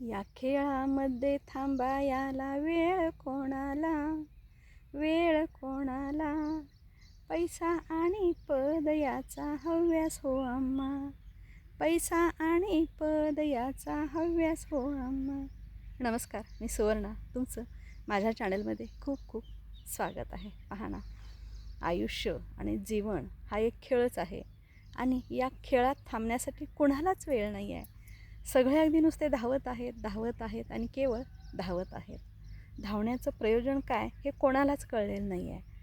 या खेळामध्ये थांबायाला वेळ कोणाला? वेळ कोणाला? पैसा आणि पद याचा हव्यास हो अम्मा. पैसा आणि पद याचा हव्यास हो अम्मा. नमस्कार मी सुवर्णा. तुमचं माझ्या चॅनलमध्ये खूप खूप स्वागत आहे. पहा ना आयुष्य आणि जीवन हा एक खेळच आहे. आणि या खेळात थांबण्यासाठी कुणालाच वेळ नाही आहे सगळे अगदी नुसते धावत आहेत धावत आहेत आणि केवळ धावत आहेत. धावण्याचं प्रयोजन काय हे कोणालाच कळलेलं नाही आहे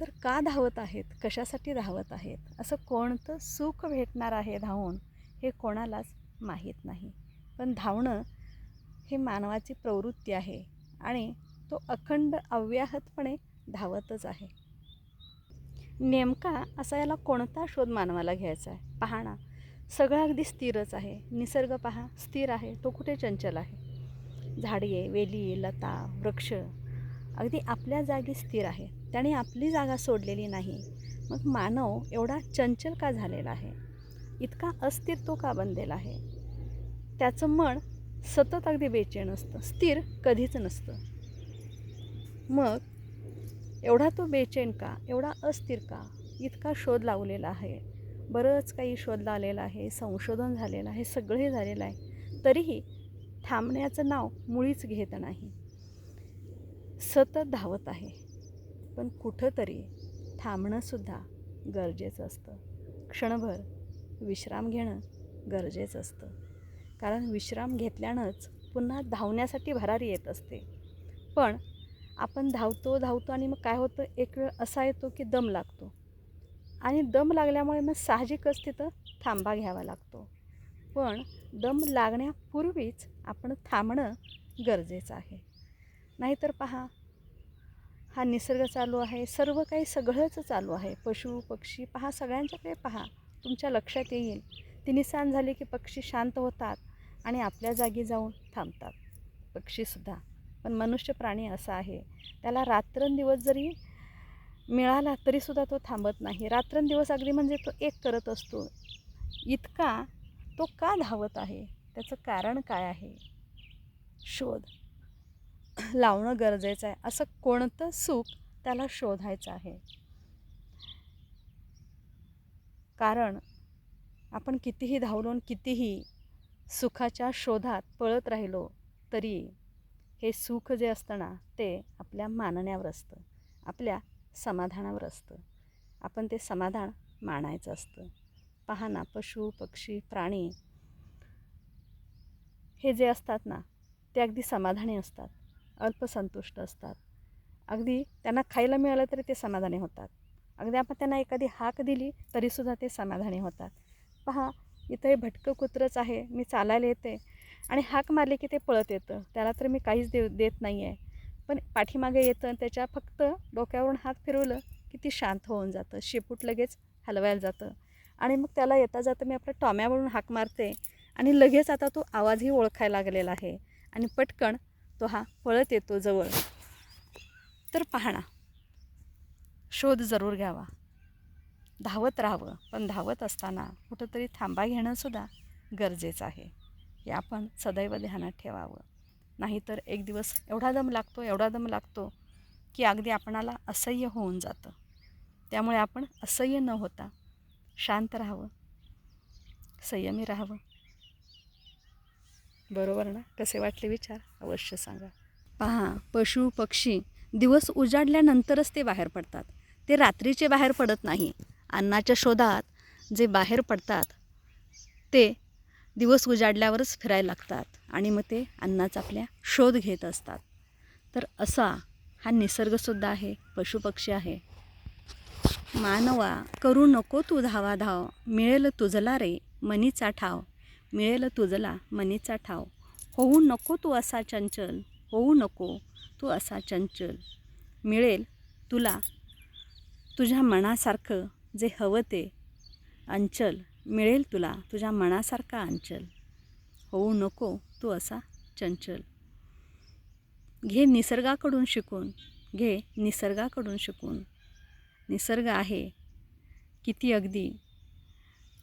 तर का धावत आहेत? कशासाठी धावत आहेत? असं कोणतं सुख भेटणार आहे धावून हे कोणालाच माहीत नाही. पण धावणं हे मानवाची प्रवृत्ती आहे आणि तो अखंड अव्याहतपणे धावतच आहे. नेमका असा याला कोणता शोध मानवाला घ्यायचा आहे? पहा ना सगळं अगदी स्थिरच आहे. निसर्ग पहा स्थिर आहे. तो कुठे चंचल आहे? झाडे वेली लता वृक्ष अगदी आपल्या जागी स्थिर आहे. त्याने आपली जागा सोडलेली नाही. मग मानव एवढा चंचल का झालेला आहे? इतका अस्थिर तो का बनलेला आहे? त्याचं मन सतत अगदी बेचैन असतं. स्थिर कधीच नसतं. मग एवढा तो बेचैन का? एवढा अस्थिर का? इतका शोध लावलेला आहे. बरंच काही शोध लावलेला आहे संशोधन झालेलं आहे सगळे झालेलं आहे. तरीही थांबण्याचं नाव मुळीच घेत नाही. सतत धावत आहे. पण कुठंतरी थांबणंसुद्धा गरजेचं असतं. क्षणभर विश्राम घेणं गरजेचं असतं. कारण विश्राम घेतल्यानंच पुन्हा धावण्यासाठी भरारी येत असते. पण आपण धावतो धावतो आणि मग काय होतं? एक वेळ असा येतो की दम लागतो. आणि दम लागल्यामुळे मग साहजिकच तिथं थांबा घ्यावा लागतो. पण दम लागण्यापूर्वीच आपण थांबणं गरजेचं आहे. नाहीतर पहा हा निसर्ग चालू आहे सर्व काही सगळंच चालू आहे. पशु पक्षी पहा सगळ्यांच्याकडे पहा. तुमच्या लक्षात येईल. ती निसान झाली की पक्षी शांत होतात आणि आपल्या जागी जाऊन थांबतात. पक्षीसुद्धा पण मनुष्य प्राणी असा आहे. त्याला रात्रंदिवस जरी मिळाला तरीसुद्धा तो थांबत नाही. रात्रंदिवस अगदी म्हणजे तो एक करत असतो. इतका तो का धावत आहे? त्याचं कारण काय आहे? शोध. लावणं गरजेचं आहे. असं कोणतं सुख त्याला शोधायचं आहे? कारण आपण कितीही धावलो आणि कितीही सुखाच्या शोधात पळत राहिलो तरी हे सुख जे असतं ना ते आपल्या मानण्यावर असतं. आपल्या समाधानावर असतं. आपण ते समाधान मानायचं असतं. पहा ना पशु पक्षी प्राणी हे जे असतात ना ते अगदी समाधानी असतात अल्पसंतुष्ट असतात. अगदी त्यांना खायला मिळालं तरी ते समाधानी होतात. अगदी आपण त्यांना एखादी हाक दिली तरीसुद्धा ते समाधानी होतात. पहा इथं हे भटकं कुत्रंच आहे मी चालायला येते आणि हाक मारली की ते पळत येतं. त्याला तर मी काहीच दे देत नाही आहे पण पाठीमागे येतं त्याच्या फक्त डोक्यावरून हात फिरवलं की ती शांत होऊन जातं. शेपूट लगेच हलवायला जातं. आणि मग त्याला येता जाता मी आपल्या टॉम्यावरून हाक मारते आणि लगेच आता तो आवाजही ओळखायला लागलेला आहे. आणि पटकन तो हा पळत येतो जवळ. तर पाहणा शोध जरूर घ्यावा. धावत राहावं. पण धावत असताना कुठंतरी थांबा घेणंसुद्धा गरजेचं आहे. हे आपण सदैव ध्यानात ठेवावं. नाहीतर एक दिवस एवढा दम लागतो एवढा दम लागतो की अगदी आपणाला असह्य होऊन जातं. त्यामुळे आपण असह्य न होता शांत राहावं संयमी राहावं. बरोबर ना? कसे वाटले विचार? अवश्य सांगा. पहा पशु पक्षी दिवस उजाडल्यानंतरच ते बाहेर पडतात. ते रात्रीचे बाहेर पडत नाही. अन्नाच्या शोधात जे बाहेर पडतात ते दिवस उजाडल्यावरच फिरायला लागतात आणि मग ते अन्नाचा आपल्या शोध घेत असतात. तर असा हा निसर्गसुद्धा आहे पशुपक्षी आहे. मानवा करू नको तू धावा धाव मिळेल तुझला रे मनीचा ठाव मिळेल तुझला मनीचा ठाव. होऊ नको तू असा चंचल होऊ नको तू असा चंचल मिळेल तुला तुझ्या मनासारखं जे हवं ते अंचल. मिळेल तुला तुझ्या मनासारखा अंचल. होऊ नको तू असा चंचल. घे निसर्गाकडून शिकून घे निसर्गाकडून शिकून. निसर्ग आहे किती अगदी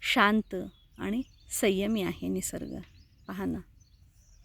शांत आणि संयमी आहे निसर्ग. पहा ना.